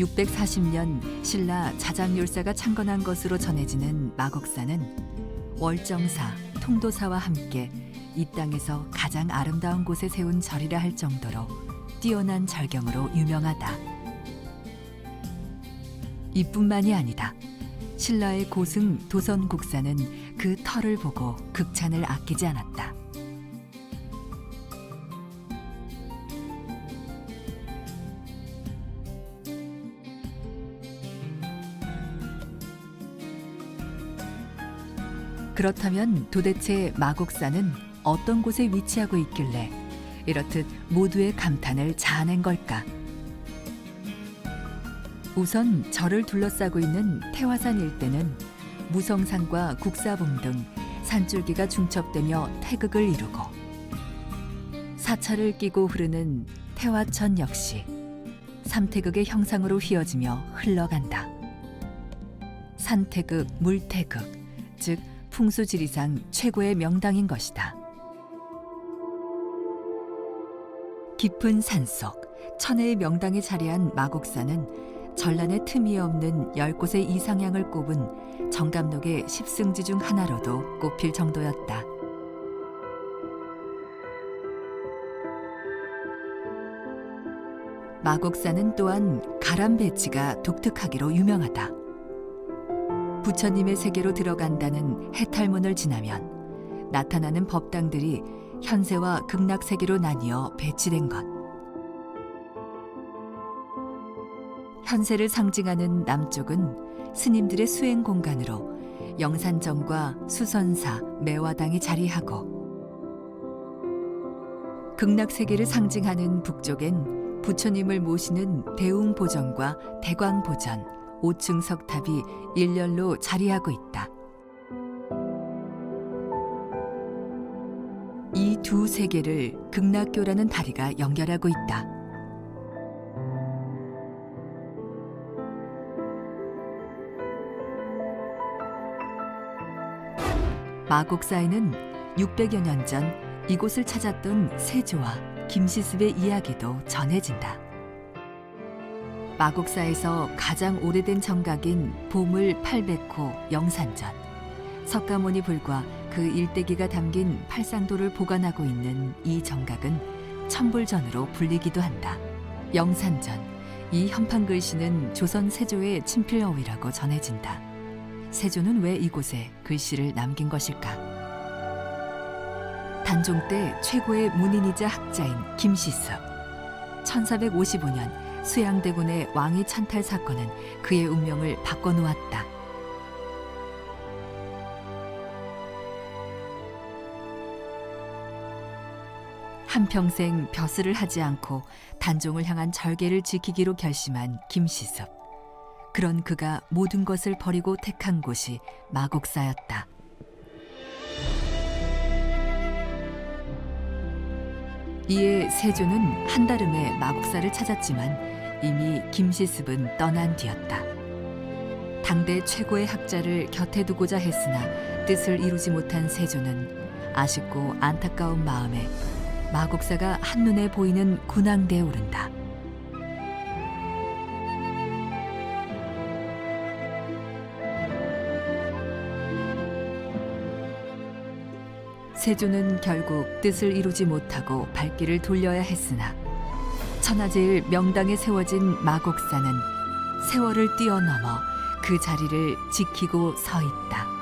640년 신라 자장율사가 창건한 것으로 전해지는 마곡사는 월정사, 통도사와 함께 이 땅에서 가장 아름다운 곳에 세운 절이라 할 정도로 뛰어난 절경으로 유명하다. 이뿐만이 아니다. 신라의 고승 도선 국사는 그 터를 보고 극찬을 아끼지 않았다. 그렇다면 도대체 마곡사는 어떤 곳에 위치하고 있길래 이렇듯 모두의 감탄을 자아낸 걸까? 우선 절을 둘러싸고 있는 태화산 일대는 무성산과 국사봉 등 산줄기가 중첩되며 태극을 이루고 사찰을 끼고 흐르는 태화천 역시 삼태극의 형상으로 휘어지며 흘러간다. 산태극, 물태극, 즉 풍수지리상 최고의 명당인 것이다. 깊은 산속 천혜의 명당에 자리한 마곡사는 전란의 틈이 없는 열 곳의 이상향을 꼽은 정감록의 십승지 중 하나로도 꼽힐 정도였다. 마곡사는 또한 가람 배치가 독특하기로 유명하다. 부처님의 세계로 들어간다는 해탈문을 지나면 나타나는 법당들이 현세와 극락 세계로 나뉘어 배치된 것. 현세를 상징하는 남쪽은 스님들의 수행 공간으로 영산정과 수선사, 매화당이 자리하고 극락 세계를 상징하는 북쪽엔 부처님을 모시는 대웅보전과 대광보전, 5층 석탑이 일렬로 자리하고 있다. 이 두 세계를 극락교라는 다리가 연결하고 있다. 마곡사에는 600여 년 전 이곳을 찾았던 세조와 김시습의 이야기도 전해진다. 마곡사에서 가장 오래된 정각인 보물 800호 영산전, 석가모니 불과 그 일대기가 담긴 팔상도를 보관하고 있는 이 정각은 천불전으로 불리기도 한다. 영산전, 이 현판 글씨는 조선 세조의 친필어위라고 전해진다. 세조는 왜 이곳에 글씨를 남긴 것일까? 단종 때 최고의 문인이자 학자인 김시섭. 1455년 수양대군의 왕위 찬탈 사건은 그의 운명을 바꿔놓았다. 한평생 벼슬을 하지 않고 단종을 향한 절개를 지키기로 결심한 김시섭. 그런 그가 모든 것을 버리고 택한 곳이 마곡사였다. 이에 세조는 한달음에 마곡사를 찾았지만 이미 김시습은 떠난 뒤였다. 당대 최고의 학자를 곁에 두고자 했으나 뜻을 이루지 못한 세조는 아쉽고 안타까운 마음에 마곡사가 한눈에 보이는 군항대에 오른다. 세조는 결국 뜻을 이루지 못하고 발길을 돌려야 했으나 천하제일 명당에 세워진 마곡사는 세월을 뛰어넘어 그 자리를 지키고 서 있다.